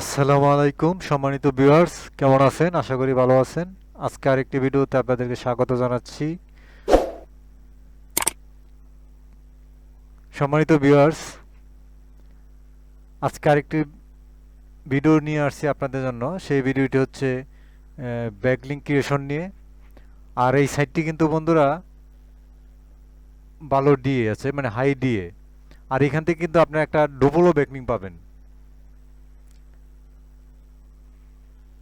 আসসালামু আলাইকুম, সম্মানিত ভিউয়ার্স, কেমন আছেন? আশা করি ভালো আছেন। আজকে আরেকটি ভিডিওতে আপনাদেরকে স্বাগত জানাচ্ছি। সম্মানিত ভিউয়ার্স, আজকে আরেকটি ভিডিও নিয়ে আসছি আপনাদের জন্য। সেই ভিডিওটি হচ্ছে ব্যাকলিং ক্রিয়েশন নিয়ে। আর এই সাইটটি কিন্তু বন্ধুরা ভালো ডিএ আছে মানে হাই ডিএ আর এখান থেকে কিন্তু আপনারা একটা ডুবলো ব্যাকলিং পাবেন।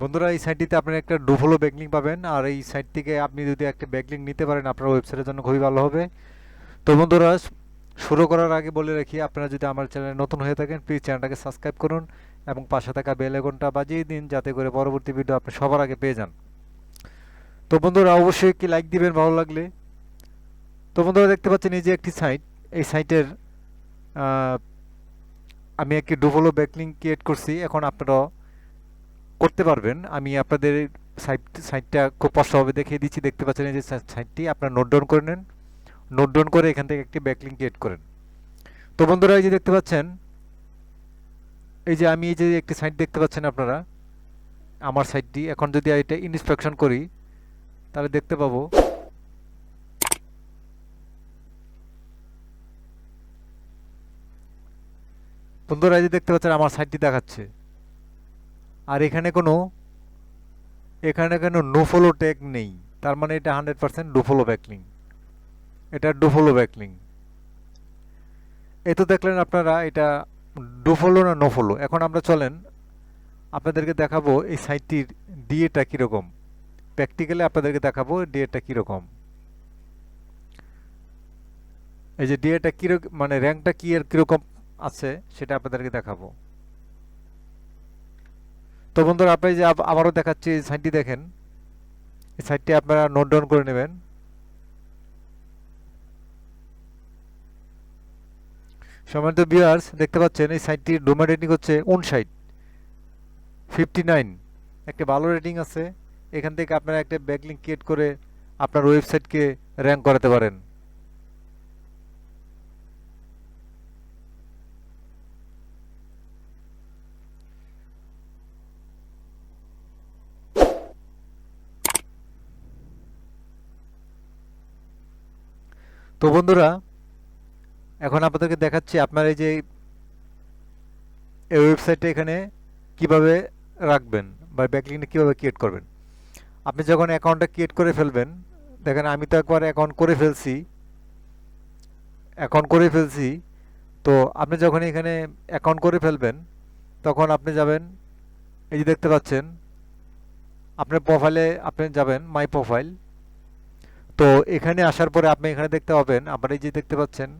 বন্ধুরা, এই সাইটটিতে আপনারা একটা ডুফলো ব্যাকলিং পাবেন। আর এই সাইট থেকে আপনি যদি একটা ব্যাকলিং নিতে পারেন, আপনার ওয়েবসাইটের জন্য খুবই ভালো হবে। তো বন্ধুরা, শুরু করার আগে বলে রাখি, আপনারা যদি আমার চ্যানেলে নতুন হয়ে থাকেন প্লিজ চ্যানেলটাকে সাবস্ক্রাইব করুন এবং পাশে থাকা বেল আইকনটা বাজিয়ে দিন, যাতে করে পরবর্তী ভিডিও আপনি সবার আগে পেয়ে যান। তো বন্ধুরা, অবশ্যই একটি লাইক দিবেন, ভালো লাগলে। তো বন্ধুরা, দেখতে পাচ্ছেন এই যে একটি সাইট এই সাইটের আমি একটি ডুফলো ব্যাকলিং ক্রিয়েট করছি। এখন আপনারা করতে পারবেন। আমি আপনাদের সাইট সাইটটা খুব স্পষ্টভাবে দেখিয়ে দিচ্ছি। দেখতে পাচ্ছেন এই যে সাইটটি আপনারা নোট ডাউন করে নেন। নোট ডাউন করে এখান থেকে একটি ব্যাকলিং ক্রিয়েট করেন। তো বন্ধুরা, এই যে দেখতে পাচ্ছেন, এই যে আমি এই যে একটি সাইট দেখতে পাচ্ছেন আপনারা, আমার সাইটটি এখন যদি এটা ইনস্পেকশন করি, তাহলে দেখতে পাবো, বন্ধুরা, এই যে দেখতে পাচ্ছেন, আমার সাইটটি দেখাচ্ছে। আর এখানে কোনো এখানে কোনো নোফলো ট্যাগ নেই। তার মানে এটা হান্ড্রেড পার্সেন্ট ডুফলো ব্যাকলিং। এটা ডুফলো ব্যাকলিং। এ তো দেখলেন আপনারা, এটা ডুফলো না নোফলো? এখন আমরা চলেন, আপনাদেরকে দেখাবো এই সাইটটির ডিএটা কীরকম। প্র্যাকটিক্যালি আপনাদেরকে দেখাবো ডিএটা কীরকম। এই যে ডিএটা কীরকম মানে র্যাঙ্কটা কী এর কীরকম আছে, সেটা আপনাদেরকে দেখাবো। তো বন্ধুরা, আপনি যে আবারও দেখাচ্ছি এই সাইটটি দেখেন। এই সাইটটি আপনারা নোট ডাউন করে নেবেন। সম্মানিত বিয়ার্স দেখতে পাচ্ছেন, এই সাইটটির ডোমেন রেটিং হচ্ছে উনষাট ফিফটি নাইন একটা ভালো রেটিং আছে। এখান থেকে আপনারা একটা ব্যাকলিং ক্রিয়েট করে আপনার ওয়েবসাইটকে র্যাঙ্ক করাতে পারেন। তো বন্ধুরা, এখন আপনাদেরকে দেখাচ্ছি আপনার এই যে এই ওয়েবসাইটটা এখানে কীভাবে রাখবেন বা ব্যাকলিংটা কীভাবে ক্রিয়েট করবেন। আপনি যখন অ্যাকাউন্টটা ক্রিয়েট করে ফেলবেন, দেখেন আমি তো একবার অ্যাকাউন্ট করে ফেলছি অ্যাকাউন্ট করে ফেলছি, তো আপনি যখন এখানে অ্যাকাউন্ট করে ফেলবেন, তখন আপনি যাবেন, এই যে দেখতে পাচ্ছেন, আপনার প্রোফাইলে আপনি যাবেন মাই প্রোফাইল তো এখানে আসার পরে আপনি এখানে দেখতে পাবেন, আপনার এই যে দেখতে পাচ্ছেন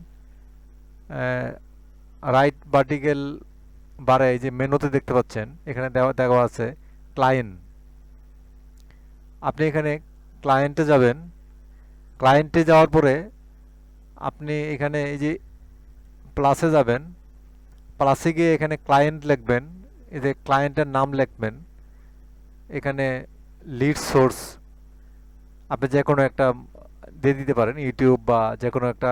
রাইট ভার্টিক্যাল বারে এই যে মেনুতে দেখতে পাচ্ছেন, এখানে দেওয়া দেওয়া আছে ক্লায়েন্ট আপনি এখানে ক্লায়েন্টে যাবেন ক্লায়েন্টে যাওয়ার পরে আপনি এখানে এই যে প্লাসে যাবেন প্লাসে গিয়ে এখানে ক্লায়েন্ট লিখবেন, এই যে ক্লায়েন্টের নাম লিখবেন, এখানে লিড সোর্স আপনি যে কোনো একটা দিয়ে দিতে পারেন ইউটিউব বা যে কোনো একটা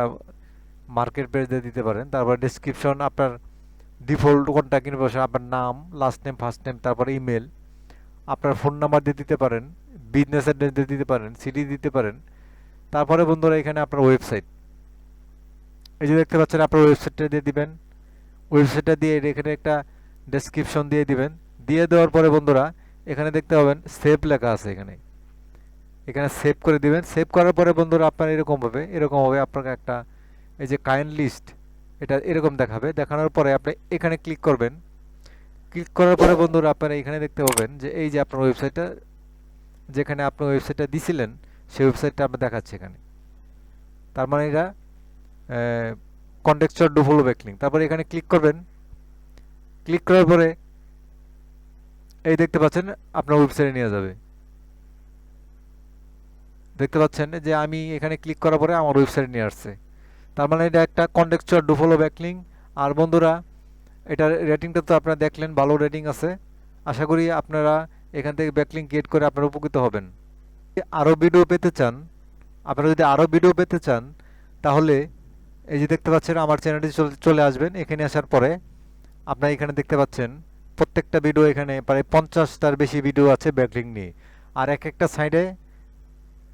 মার্কেট পেজ দিয়ে দিতে পারেন। তারপর ডিসক্রিপশন আপনার ডিফল্ট কোনটা কিনবে আপনার নাম লাস্ট নেম ফার্স্ট নেম তারপর ইমেল আপনার ফোন নাম্বার দিয়ে দিতে পারেন বিজনেস অ্যাড্রেস দিয়ে দিতে পারেন সিটি দিতে পারেন। তারপরে বন্ধুরা, এখানে আপনার ওয়েবসাইট এই যে দেখতে পাচ্ছেন, আপনার ওয়েবসাইটটা দিয়ে দিবেন। ওয়েবসাইটটা দিয়ে এখানে একটা ডেসক্রিপশন দিয়ে দিবেন। দিয়ে দেওয়ার পরে বন্ধুরা, এখানে দেখতে পাবেন সেভ লেখা আছে এখানে। এখানে সেভ করে দিবেন। সেভ করার পরে বন্ধুরা আপনার এরকম হবে এরকম হবে আপনাকে একটা এই যে কাইন্ড লিস্ট এটা এরকম দেখাবে। দেখানোর পরে আপনি এখানে ক্লিক করবেন। ক্লিক করার পরে বন্ধুরা আপনারা এখানে দেখতে পাবেন যে এই যে আপনার ওয়েবসাইটটা যেখানে আপনি ওয়েবসাইটটা দিছিলেন, সেই ওয়েবসাইটটা আপনার দেখাচ্ছে এখানে। তার মানে এটা কন্টেক্সচর ডুফলো ব্যাকলিং তারপরে এখানে ক্লিক করবেন। ক্লিক করার পরে এই দেখতে পাচ্ছেন, আপনার ওয়েবসাইটে নিয়ে যাবে। দেখতে পাচ্ছেন যে আমি এখানে ক্লিক করার পরে আমার ওয়েবসাইট নিয়ে আসছে। তার মানে এটা একটা কন্টেক্সচুয়াল ডুফলো ব্যাকলিং আর বন্ধুরা, এটার রেটিংটা তো আপনারা দেখলেন, ভালো রেটিং আছে। আশা করি আপনারা এখান থেকে ব্যাকলিং ক্রিয়েট করে আপনারা উপকৃত হবেন। আরও ভিডিও পেতে চান, আপনারা যদি আরও ভিডিও পেতে চান, তাহলে এই যে দেখতে পাচ্ছেন, আমার চ্যানেলটি চলে আসবেন। এখানে আসার পরে আপনারা এখানে দেখতে পাচ্ছেন, প্রত্যেকটা ভিডিও এখানে প্রায় পঞ্চাশটার বেশি ভিডিও আছে ব্যাকলিং নিয়ে। আর এক একটা সাইডে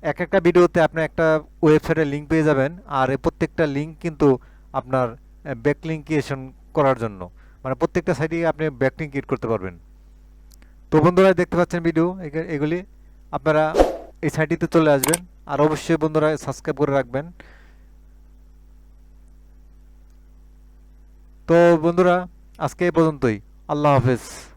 এক একটা ভিডিওতে আপনি একটা ওয়েবসাইটের লিঙ্ক পেয়ে যাবেন, আর এই প্রত্যেকটা লিঙ্ক কিন্তু আপনার ব্যাকলিং ক্রিয়েশন করার জন্য। মানে প্রত্যেকটা সাইডে আপনি ব্যাকলিং ক্রিয়েট করতে পারবেন। তো বন্ধুরা, দেখতে পাচ্ছেন ভিডিও এগে- এগুলি আপনারা এই সাইটটিতে চলে আসবেন, আর অবশ্যই বন্ধুরা সাবস্ক্রাইব করে রাখবেন। তো বন্ধুরা, আজকে এই পর্যন্তই। আল্লাহ হাফেজ।